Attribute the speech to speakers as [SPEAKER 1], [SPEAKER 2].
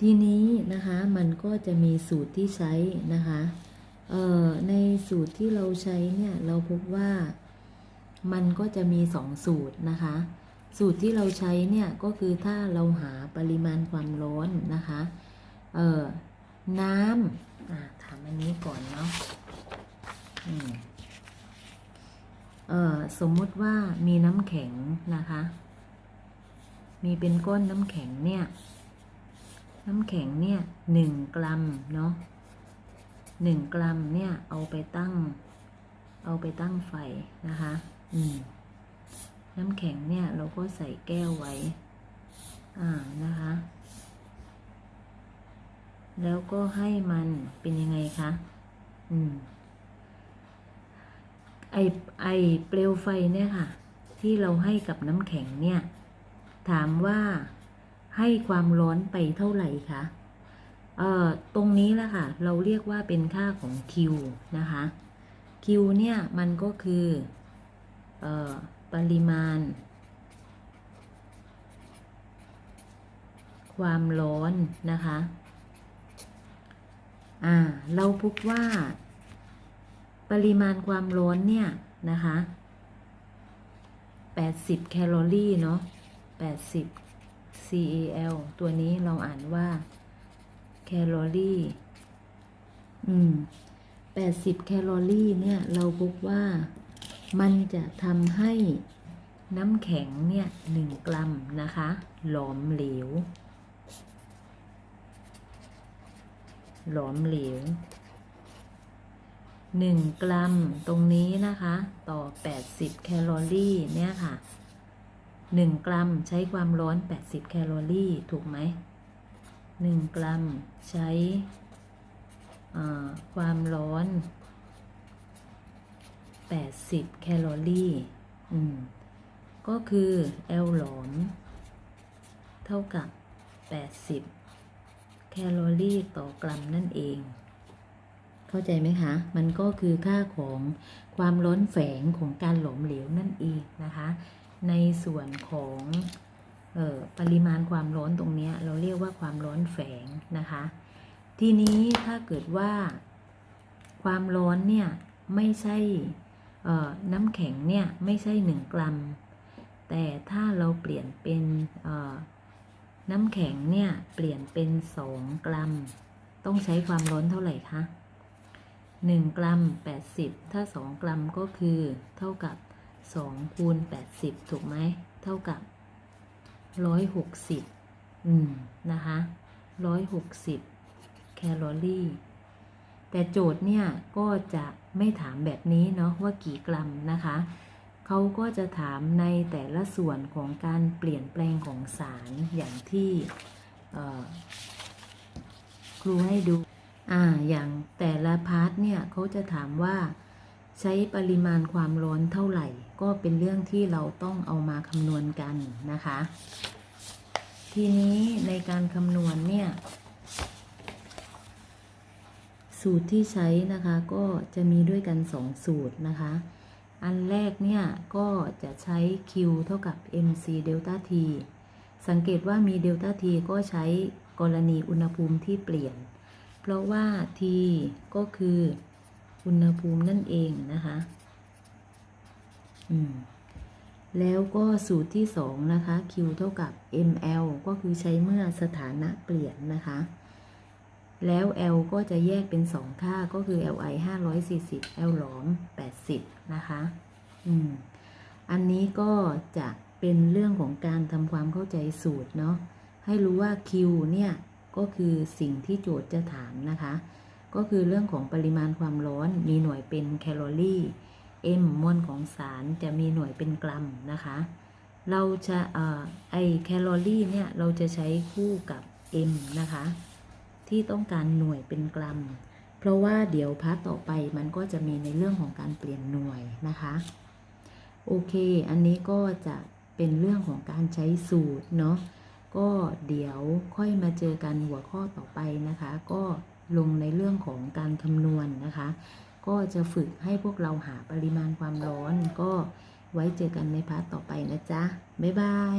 [SPEAKER 1] ทีนี้นะคะมันก็จะมีสูตรที่ใช้นะคะเอ่อในสูตรที่เราใช้เนี่ยเราพบว่ามันก็จะมีสองสูตรนะคะ สูตรที่เราใช้เนี่ยก็คือถ้าเราหาปริมาณความร้อนนะคะเอ่อน้ำอะถามอันนี้ก่อนเนาะเอ่อสมมติว่ามีน้ำแข็งนะคะ มีเป็นก้อนน้ำแข็งเนี่ย น้ำแข็งเนี่ยหนึ่งกรัมเนาะหนึ่งกรัมเนี่ยเอาไปตั้ง เอาไปตั้งไฟนะคะ อืม น้ำแข็งเนี่ยเราก็ใส่แก้วไว้ อ่านะคะ แล้วก็ให้มันเป็นยังไงคะ อืม ไอไอเปลวไฟเนี่ยค่ะ ที่เราให้กับน้ำแข็งเนี่ย ถามว่า ให้ความร้อนไปเท่าไหร่คะเอ่อตรงนี้แหละค่ะ เราเรียกว่าเป็นค่าของ Q นะคะ Q เนี่ยมันก็คือเอ่อปริมาณ ความร้อนนะคะอ่าเราพบว่า ปริมาณความร้อนเนี่ยนะคะ80 แคลอรี่เนาะ80 CAL ตัวนี้เราอ่านว่าแคลอรี่อืม80แคลอรี่เนี่ยเราพบว่ามันจะทำให้น้ำแข็งเนี่ย1กรัมนะคะ หลอมเหลว หลอมเหลว1กรัมตรงนี้นะคะ ต่อ80แคลอรี่เนี่ยค่ะ 1 กรัมใช้ความร้อน 80 แคลอรี่ ถูกไหม 1 กรัมใช้ความร้อน 80 แคลอรี่ อืม ก็คือ L หลอม เท่ากับ 80 แคลอรี่ต่อกรัมนั่นเอง เข้าใจไหมคะ มันก็คือค่าของความร้อนแฝงของการหลอมเหลวนั่นเองนะคะ ในส่วนของออปริมาณความร้อนตรงนี้เราเรียกว่าความร้อนแฝงนะคะ ทีนี้ถ้าเกิดว่าความร้อนเนี่ยไม่ใช่น้ำแข็งเนี่ยไม่ใช่ 1 กรัม แต่ถ้าเราเปลี่ยนเป็นน้ำแข็งเนี่ยเปลี่ยนเป็น 2 กรัม ต้องใช้ความร้อนเท่าไหร่คะ 1 กรัม 80 ถ้า 2 กรัมก็คือเท่ากับ 2คูณ80 ถูกไหม เท่ากับ 160 อืม นะคะ 160 แคลอรี่ แต่โจทย์เนี่ย ก็จะไม่ถามแบบนี้เนาะว่ากี่กรัมนะคะ เขาก็จะถามในแต่ละส่วนของการเปลี่ยนแปลงของสารอย่างที่ครูให้ดู อ่า อย่างแต่ละพาร์ทเนี่ยเขาจะถามว่า ใช้ปริมาณความร้อนเท่าไหร่ ก็เป็นเรื่องที่เราต้องเอามาคำนวณกันนะคะ ทีนี้ในการคำนวณเนี่ย สูตรที่ใช้นะคะก็จะมีด้วยกัน 2 สูตรนะคะ อันแรกเนี่ยก็จะใช้ Q เท่ากับ mc เดลต้า t สังเกตว่ามีเดลต้า t ก็ใช้กรณีอุณหภูมิที่เปลี่ยน เพราะว่า t ก็คือ อุณหภูมินั่นเองนะคะ อืม แล้วก็สูตรที่สองนะคะ Q เท่ากับ ml ก็คือใช้เมื่อสถานะเปลี่ยนนะคะ แล้ว L ก็จะแยกเป็นสองค่าก็คือ Li 540 L หลอม 80 นะคะ อืม อันนี้ก็จะเป็นเรื่องของการทำความเข้าใจสูตรเนาะ ให้รู้ว่า Q เนี่ย ก็คือสิ่งที่โจทย์จะถามนะคะ ก็คือเรื่องของปริมาณความร้อนมีหน่วยเป็นแคลอรี่ m มวลของสารจะมีหน่วยเป็นกรัมนะคะ เราจะอไอแคลอรี่เนี่ยเราจะใช้คู่กับ m นะคะ ที่ต้องการหน่วยเป็นกรัม เพราะว่าเดี๋ยวพาร์ทต่อไปมันก็จะมีในเรื่องของการเปลี่ยนหน่วยนะคะโอเค อันนี้ก็จะเป็นเรื่องของการใช้สูตรเนาะก็เดี๋ยวค่อยมาเจอกันหัวข้อต่อไปนะคะ ก็ ลงในเรื่องของการคำนวณนนะคะ ก็จะฝึกให้พวกเราหาปริมาณความร้อนก็ไว้เจอกันในพาร์ทต่อไปนะจ๊ะ บ๊ายบาย